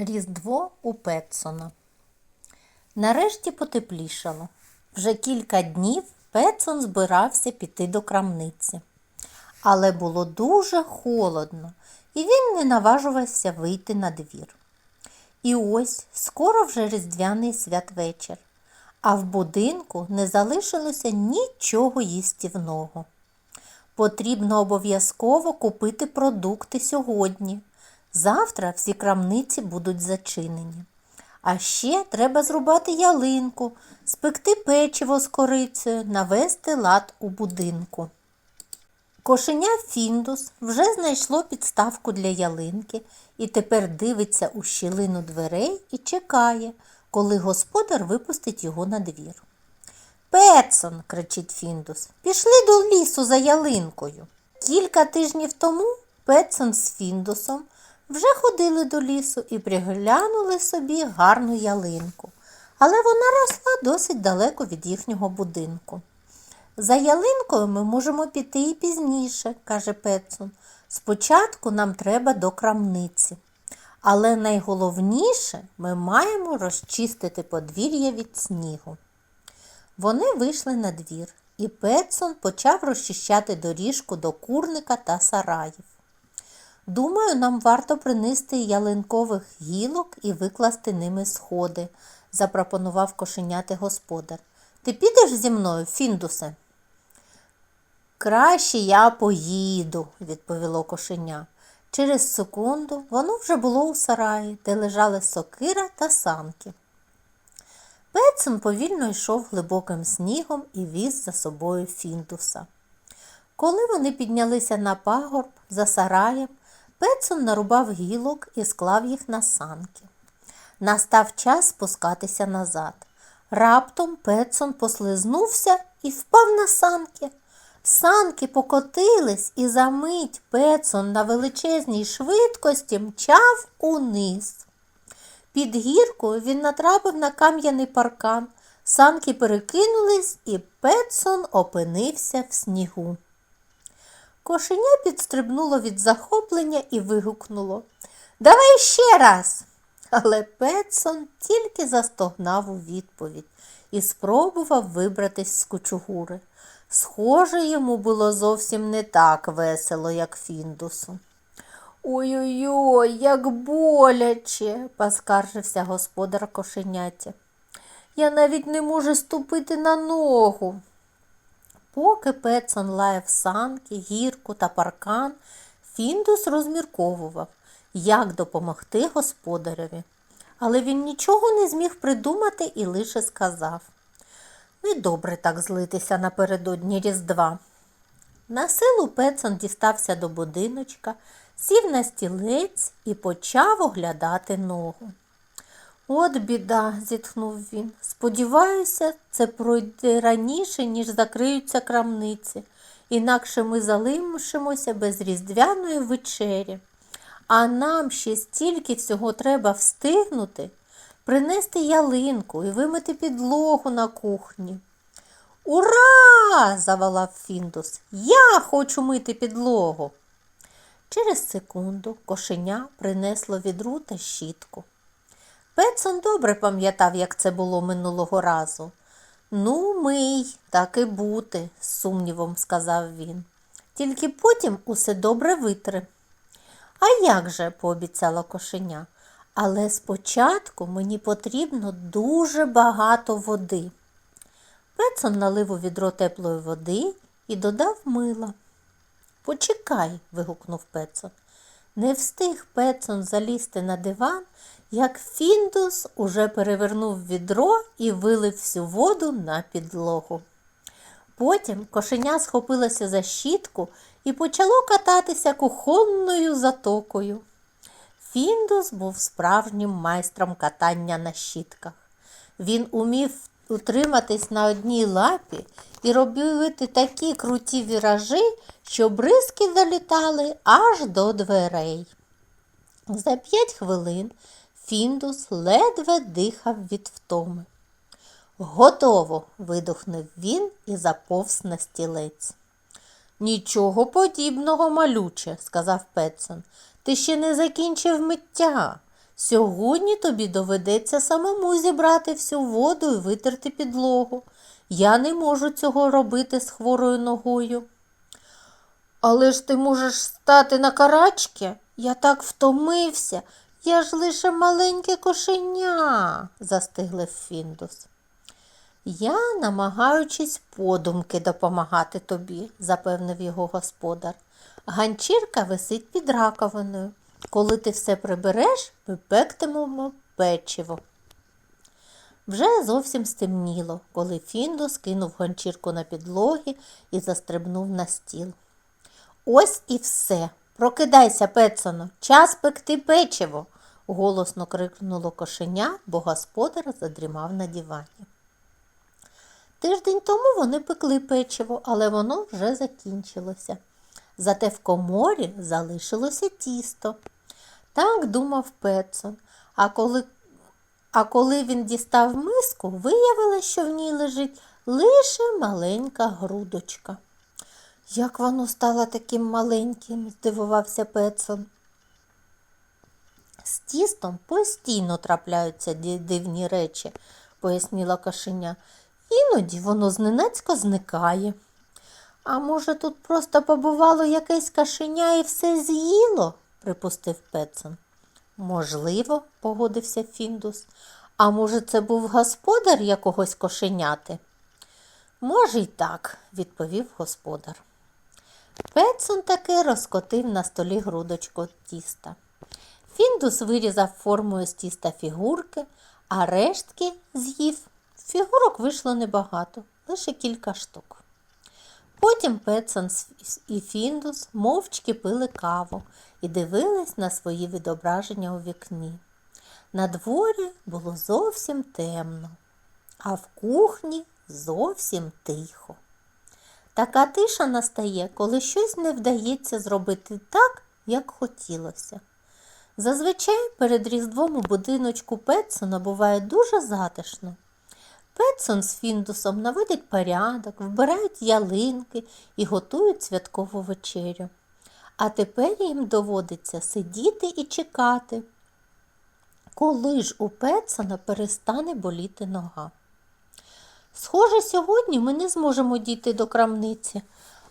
Різдво у Петсона. Нарешті потеплішало. Вже кілька днів Петсон збирався піти до крамниці. Але було дуже холодно, і він не наважувався вийти на двір. І ось скоро вже різдвяний святвечір, а в будинку не залишилося нічого їстівного. Потрібно обов'язково купити продукти сьогодні. Завтра всі крамниці будуть зачинені. А ще треба зрубати ялинку, спекти печиво з корицею, навести лад у будинку. Кошеня Фіндус вже знайшло підставку для ялинки і тепер дивиться у щілину дверей і чекає, коли господар випустить його на двір. Петсон, кричить Фіндус, пішли до лісу за ялинкою. Кілька тижнів тому Петсон з Фіндусом вже ходили до лісу і приглянули собі гарну ялинку, але вона росла досить далеко від їхнього будинку. За ялинкою ми можемо піти і пізніше, каже Петсон. Спочатку нам треба до крамниці. Але найголовніше ми маємо розчистити подвір'я від снігу. Вони вийшли на двір, і Петсон почав розчищати доріжку до курника та сараїв. Думаю, нам варто принести ялинкових гілок і викласти ними сходи, запропонував кошеняти господар. Ти підеш зі мною, Фіндусе? Краще я поїду, відповіло кошеня. Через секунду воно вже було у сараї, де лежали сокира та санки. Петсон повільно йшов глибоким снігом і віз за собою Фіндуса. Коли вони піднялися на пагорб за сараєм, Петсон нарубав гілок і склав їх на санки. Настав час спускатися назад. Раптом Петсон послизнувся і впав на санки. Санки покотились, і за мить Петсон на величезній швидкості мчав униз. Під гіркою він натрапив на кам'яний паркан. Санки перекинулись, і Петсон опинився в снігу. Кошеня підстрибнуло від захоплення і вигукнуло Давай ще раз. Але Петсон тільки застогнав у відповідь і спробував вибратись з кучугури. Схоже, йому було зовсім не так весело, як Фіндусу. Ой-ой-ой, як боляче, поскаржився господар кошеняті. Я навіть не можу ступити на ногу. Поки Петсон лаяв санки, гірку та паркан, Фіндус розмірковував, як допомогти господареві. Але він нічого не зміг придумати і лише сказав Недобре так злитися напередодні Різдва. На силу Петсон дістався до будиночка, сів на стілець і почав оглядати ногу. От біда, зітхнув він. Сподіваюся, це пройде раніше, ніж закриються крамниці, інакше ми залишимося без різдвяної вечері. А нам ще стільки всього треба встигнути, принести ялинку і вимити підлогу на кухні. Ура! заволав Фіндус. Я хочу мити підлогу. Через секунду кошеня принесло відру та щітку. Петсон добре пам'ятав, як це було минулого разу. Ну, мий, так і бути, з сумнівом сказав він. Тільки потім усе добре витри. А як же, пообіцяла кошеня, але спочатку мені потрібно дуже багато води. Петсон налив у відро теплої води і додав мила. Почекай, вигукнув Петсон. Не встиг Петсон залізти на диван, як Фіндус уже перевернув відро і вилив всю воду на підлогу. Потім кошеня схопилося за щітку і почало кататися кухонною затокою. Фіндус був справжнім майстром катання на щітках. Він умів утриматись на одній лапі і робити такі круті віражі, що бризки залітали аж до дверей. За п'ять хвилин Фіндус ледве дихав від втоми. Готово. видухнув він і заповз на стілець. Нічого подібного, малюче, сказав Петсон. Ти ще не закінчив миття. Сьогодні тобі доведеться самому зібрати всю воду і витерти підлогу. Я не можу цього робити з хворою ногою. Але ж ти можеш стати на карачки? Я так втомився. Я ж лише маленьке кошеня, застиглив Фіндус. Я, намагаючись подумки допомагати тобі, запевнив його господар. Ганчірка висить під раковиною. Коли ти все прибереш, ми пектимемо печиво. Вже зовсім стемніло, коли Фіндус кинув ганчірку на підлогі і застрибнув на стіл. Ось і все. Прокидайся, Петсоно, час пекти печиво, голосно крикнуло кошеня, бо господар задрімав на дивані. Тиждень тому вони пекли печиво, але воно вже закінчилося. Зате в коморі залишилося тісто. Так думав Петсон. А коли, а коли він дістав миску, виявилося, що в ній лежить лише маленька грудочка. Як воно стало таким маленьким, здивувався Петсон. З тістом постійно трапляються дивні речі, пояснила кошеня. Іноді воно зненацька зникає. А може, тут просто побувало якесь кашеня і все з'їло, припустив Петсон. Можливо, погодився Фіндус. А може, це був господар якогось кошеняти? Може, й так, відповів господар. Петсон таки розкотив на столі грудочку тіста. Фіндус вирізав формою з тіста фігурки, а рештки з'їв. Фігурок вийшло небагато, лише кілька штук. Потім Петсон і Фіндус мовчки пили каву і дивились на свої відображення у вікні. На дворі було зовсім темно, а в кухні зовсім тихо. Така тиша настає, коли щось не вдається зробити так, як хотілося. Зазвичай перед різдвом у будиночку Петсона буває дуже затишно. Петсон з Фіндусом наводять порядок, вбирають ялинки і готують святкову вечерю. А тепер їм доводиться сидіти і чекати, коли ж у Петсона перестане боліти нога. Схоже, сьогодні ми не зможемо дійти до крамниці,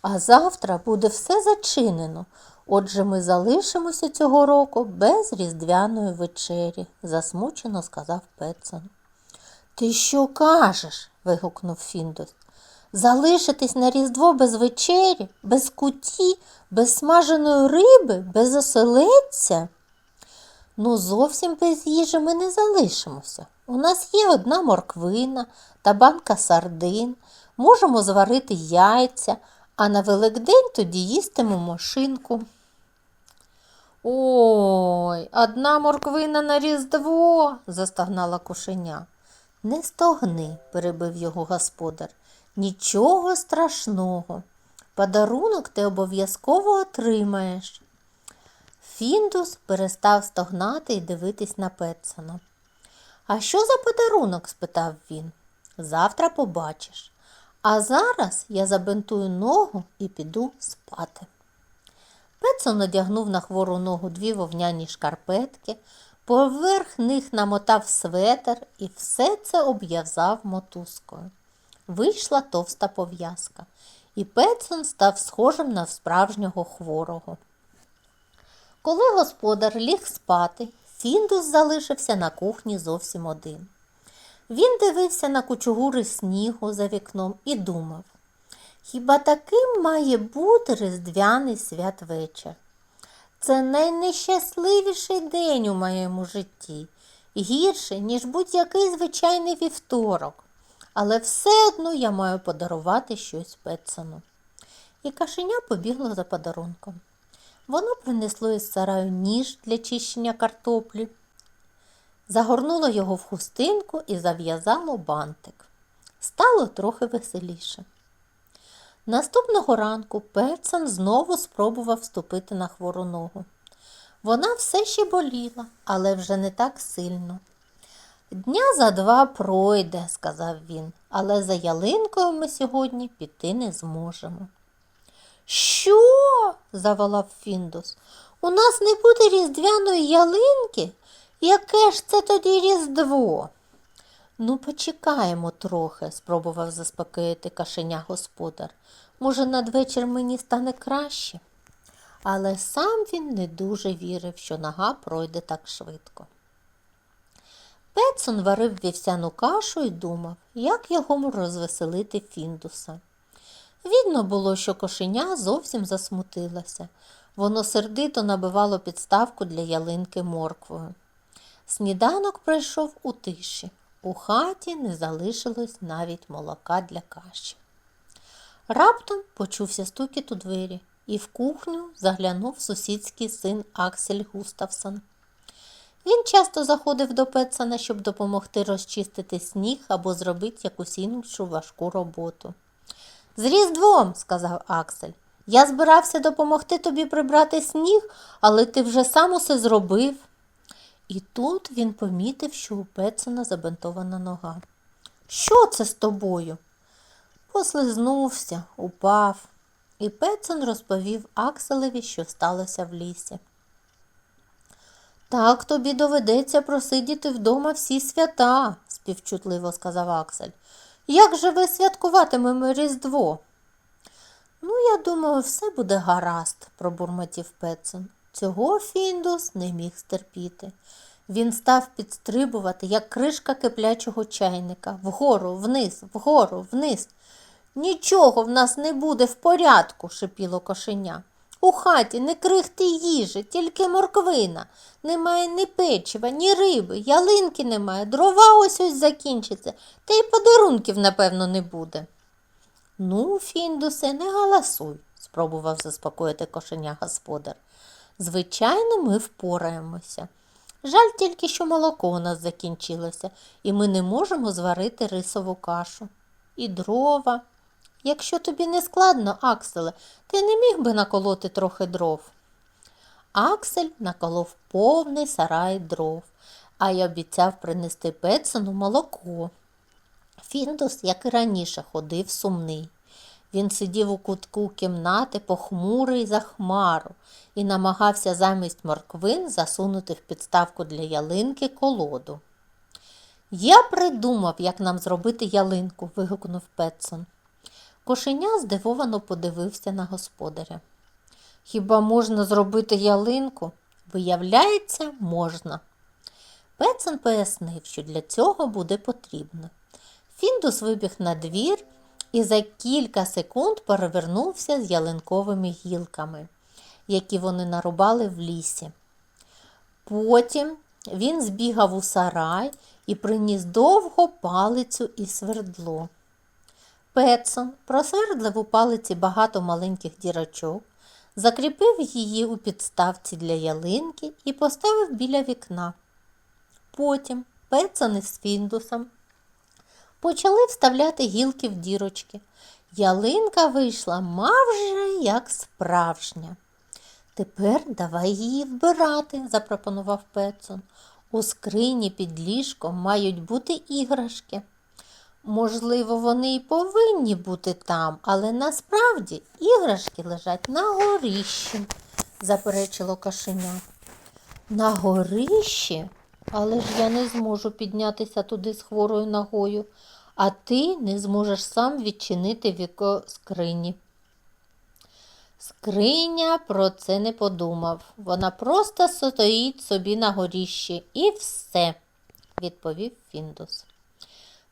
а завтра буде все зачинено. Отже, ми залишимося цього року без різдвяної вечері, засмучено сказав Петсон. Ти що кажеш? вигукнув Фіндус. Залишитись на Різдво без вечері, без куті, без смаженої риби, без оселедця? Ну, зовсім без їжі ми не залишимося. У нас є одна морквина та банка сардин, можемо зварити яйця, а на Великдень тоді їстимемо шинку. Ой, одна морквина на Різдво, застогнала кошеня. Не стогни, перебив його господар. Нічого страшного. Подарунок ти обов'язково отримаєш. Фіндус перестав стогнати і дивитись на Петсона. А що за подарунок? спитав він. Завтра побачиш. А зараз я забинтую ногу і піду спати. Петсон одягнув на хвору ногу дві вовняні шкарпетки, поверх них намотав светер і все це обв'язав мотузкою. Вийшла товста пов'язка, і Петсон став схожим на справжнього хворого. Коли господар ліг спати, Фіндус залишився на кухні зовсім один. Він дивився на кучугури снігу за вікном і думав, хіба таким має бути різдвяний святвечір? Це найнещасливіший день у моєму житті, гірший, ніж будь-який звичайний вівторок. Але все одно я маю подарувати щось Петсону. І кашеня побігло за подарунком. Воно принесло із сараю ніж для чищення картоплі, загорнуло його в хустинку і зав'язало бантик. Стало трохи веселіше. Наступного ранку Петсон знову спробував вступити на хвору ногу. Вона все ще боліла, але вже не так сильно. Дня за два пройде, сказав він, але за ялинкою ми сьогодні піти не зможемо. Що? заволав Фіндус. У нас не буде різдвяної ялинки? Яке ж це тоді Різдво? Ну, почекаємо трохи, спробував заспокоїти кашеня господар. Може, надвечір мені стане краще. Але сам він не дуже вірив, що нога пройде так швидко. Петсон варив вівсяну кашу і думав, як його розвеселити Фіндуса. Видно було, що кошеня зовсім засмутилося. Воно сердито набивало підставку для ялинки морквою. Сніданок пройшов у тиші. У хаті не залишилось навіть молока для каші. Раптом почувся стукіт у двері, і в кухню заглянув сусідський син Аксель Густавсон. Він часто заходив до Петсона, щоб допомогти розчистити сніг або зробити якусь іншу важку роботу. З Різдвом, сказав Аксель. Я збирався допомогти тобі прибрати сніг, але ти вже сам усе зробив. І тут він помітив, що у Петсона забинтована нога. Що це з тобою? Послизнувся, упав, і Петсон розповів Акселеві, що сталося в лісі. Так тобі доведеться просидіти вдома всі свята, співчутливо сказав Аксель. Як же ви святкуватимемо Різдво? Ну, я думаю, все буде гаразд, пробурмотів Петсон. Цього Фіндус не міг стерпіти. Він став підстрибувати, як кришка киплячого чайника, вгору, вниз, вгору, вниз. Нічого в нас не буде в порядку, шипіло кошеня. У хаті не крихти їжі, тільки морквина. Немає ні печива, ні риби, ялинки немає, дрова ось ось закінчиться, та й подарунків, напевно, не буде. Ну, Фіндусе, не галасуй, спробував заспокоїти кошеня господар. Звичайно, ми впораємося. Жаль тільки, що молоко у нас закінчилося, і ми не можемо зварити рисову кашу. І дрова. Якщо тобі не складно, Акселе, ти не міг би наколоти трохи дров. Аксель наколов повний сарай дров, а й обіцяв принести Петсону молоко. Фіндус, як і раніше, ходив сумний. Він сидів у кутку кімнати, похмурий за хмару, і намагався замість морквин засунути в підставку для ялинки колоду. Я придумав, як нам зробити ялинку, вигукнув Петсон. Кошеня здивовано подивився на господаря. Хіба можна зробити ялинку? Виявляється, можна. Петсон пояснив, що для цього буде потрібно. Фіндус вибіг на двір і за кілька секунд перевернувся з ялинковими гілками, які вони нарубали в лісі. Потім він збігав у сарай і приніс довго палицю і свердло. Петсон просвердлив у палиці багато маленьких дірочок, закріпив її у підставці для ялинки і поставив біля вікна. Потім Петсон із Фіндусом почали вставляти гілки в дірочки. Ялинка вийшла мавже як справжня. Тепер давай її вбирати, запропонував Петсон. У скрині під ліжком мають бути іграшки. Можливо, вони й повинні бути там, але насправді іграшки лежать на горищі, заперечило кашеня. На горищі? Але ж я не зможу піднятися туди з хворою ногою, а ти не зможеш сам відчинити віко скрині. Скриня про це не подумав. Вона просто стоїть собі на горіщі і все, відповів Фіндус.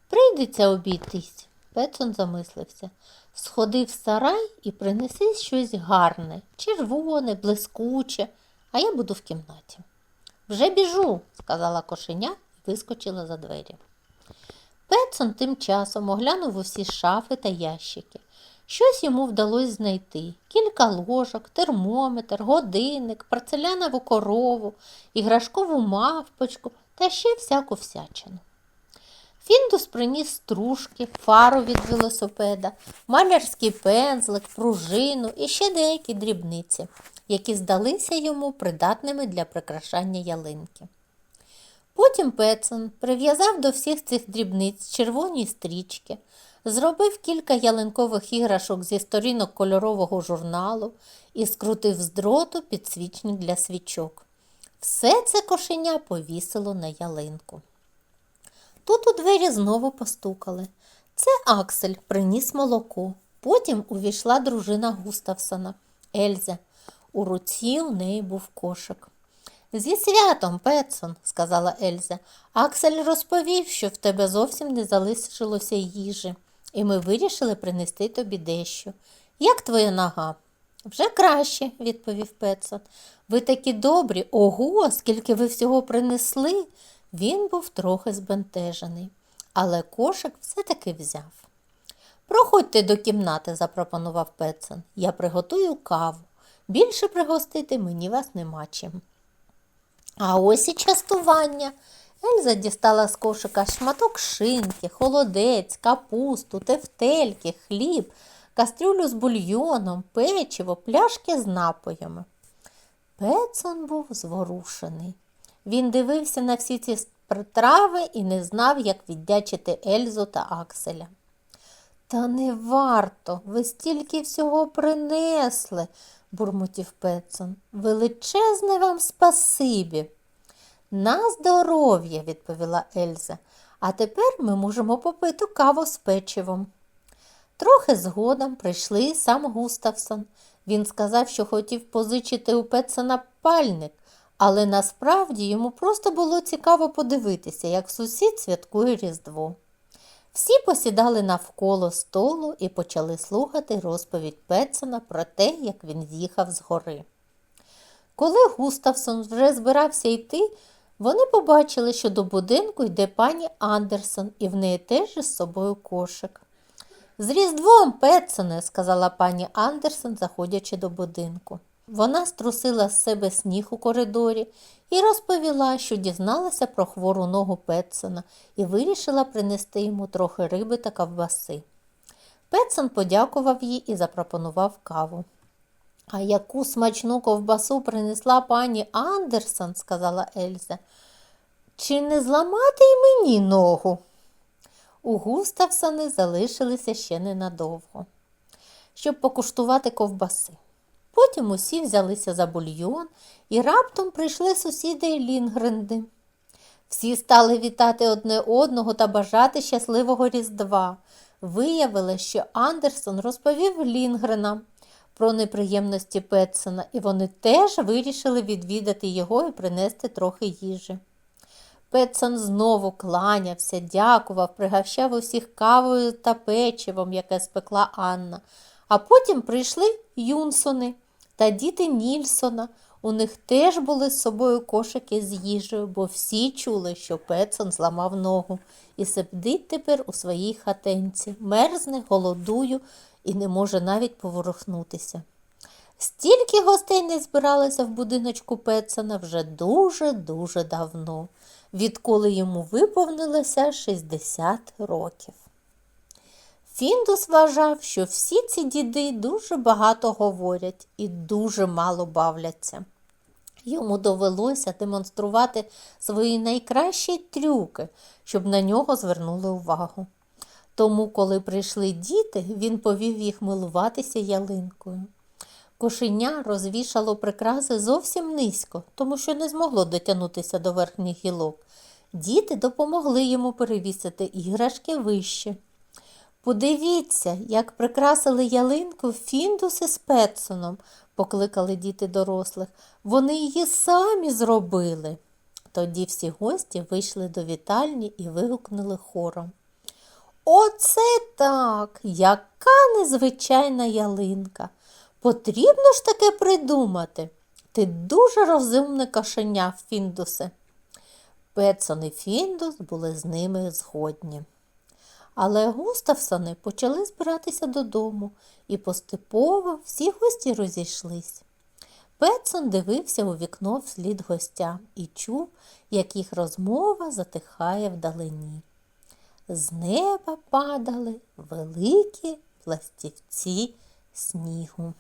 Прийдеться обійтись, Петсон замислився. Сходи в сарай і принеси щось гарне, червоне, блискуче, а я буду в кімнаті. Вже біжу, сказала кошеня і вискочила за двері. Петсон тим часом оглянув усі шафи та ящики. Щось йому вдалося знайти кілька ложок, термометр, годинник, порцелянову корову, іграшкову мавпочку та ще всяку всячину. Фіндус приніс стружки, фару від велосипеда, малярський пензлик, пружину і ще деякі дрібниці, які здалися йому придатними для прикрашання ялинки. Потім Петсон прив'язав до всіх цих дрібниць червоні стрічки, зробив кілька ялинкових іграшок зі сторінок кольорового журналу і скрутив з дроту підсвічник для свічок. Все це кошеня повісило на ялинку. Тут у двері знову постукали. Це Аксель приніс молоко. Потім увійшла дружина Густавсона Ельза. У руці у неї був кошик. Зі святом, Петсон, сказала Ельза. Аксель розповів, що в тебе зовсім не залишилося їжі, і ми вирішили принести тобі дещо. Як твоя нога? Вже краще, відповів Петсон. Ви такі добрі. Ого, скільки ви всього принесли. Він був трохи збентежений, але кошик все-таки взяв. Проходьте до кімнати, запропонував Петсон. Я приготую каву. Більше пригостити мені вас нема чим. А ось і частування. Ельза дістала з кошика шматок шинки, холодець, капусту, тефтельки, хліб, кастрюлю з бульйоном, печиво, пляшки з напоями. Петсон був зворушений. Він дивився на всі ці трави і не знав, як віддячити Ельзу та Акселя. Та не варто, ви стільки всього принесли, бурмотів Петсон. Величезне вам спасибі. На здоров'я, відповіла Ельза. А тепер ми можемо попити каву з печивом. Трохи згодом прийшли сам Густавсон. Він сказав, що хотів позичити у Петсона пальник, але насправді йому просто було цікаво подивитися, як сусід святкує Різдво. Всі посідали навколо столу і почали слухати розповідь Петсона про те, як він з'їхав з гори. Коли Густавсон вже збирався йти, вони побачили, що до будинку йде пані Андерсон, і в неї теж із собою кошик. З Різдвом, Петсоне, сказала пані Андерсон, заходячи до будинку. Вона струсила з себе сніг у коридорі і розповіла, що дізналася про хвору ногу Петсона і вирішила принести йому трохи риби та ковбаси. Петсон подякував їй і запропонував каву. А яку смачну ковбасу принесла пані Андерсон, сказала Ельза. Чи не зламати й мені ногу? У Густавсони залишилися ще ненадовго, щоб покуштувати ковбаси. Потім усі взялися за бульйон і раптом прийшли сусіди Лінгренди. Всі стали вітати одне одного та бажати щасливого Різдва. Виявилося, що Андерсон розповів Лінгренам про неприємності Петсона, і вони теж вирішили відвідати його і принести трохи їжі. Петсон знову кланявся, дякував, пригощав усіх кавою та печивом, яке спекла Анна. А потім прийшли Юнсони та діти Нільсона. У них теж були з собою кошики з їжею, бо всі чули, що Петсон зламав ногу і сидить тепер у своїй хатинці, мерзне, голодую і не може навіть поворухнутися. Стільки гостей не збиралося в будиночку Петсона вже дуже-дуже давно, відколи йому виповнилося 60 років. Фіндус вважав, що всі ці діди дуже багато говорять і дуже мало бавляться. Йому довелося демонструвати свої найкращі трюки, щоб на нього звернули увагу. Тому, коли прийшли діти, він повів їх милуватися ялинкою. Кошеня розвішало прикраси зовсім низько, тому що не змогло дотягнутися до верхніх гілок. Діти допомогли йому перевісити іграшки вище. Подивіться, як прикрасили ялинку Фіндуси з Петсоном, покликали діти дорослих. Вони її самі зробили. Тоді всі гості вийшли до вітальні і вигукнули хором. Оце так, яка незвичайна ялинка. Потрібно ж таке придумати. Ти дуже розумне кошеня, Фіндусе. Петсон і Фіндус були з ними згодні. Але Густавсони почали збиратися додому, і поступово всі гості розійшлись. Петсон дивився у вікно вслід гостям і чув, як їх розмова затихає вдалині. З неба падали великі пластівці снігу.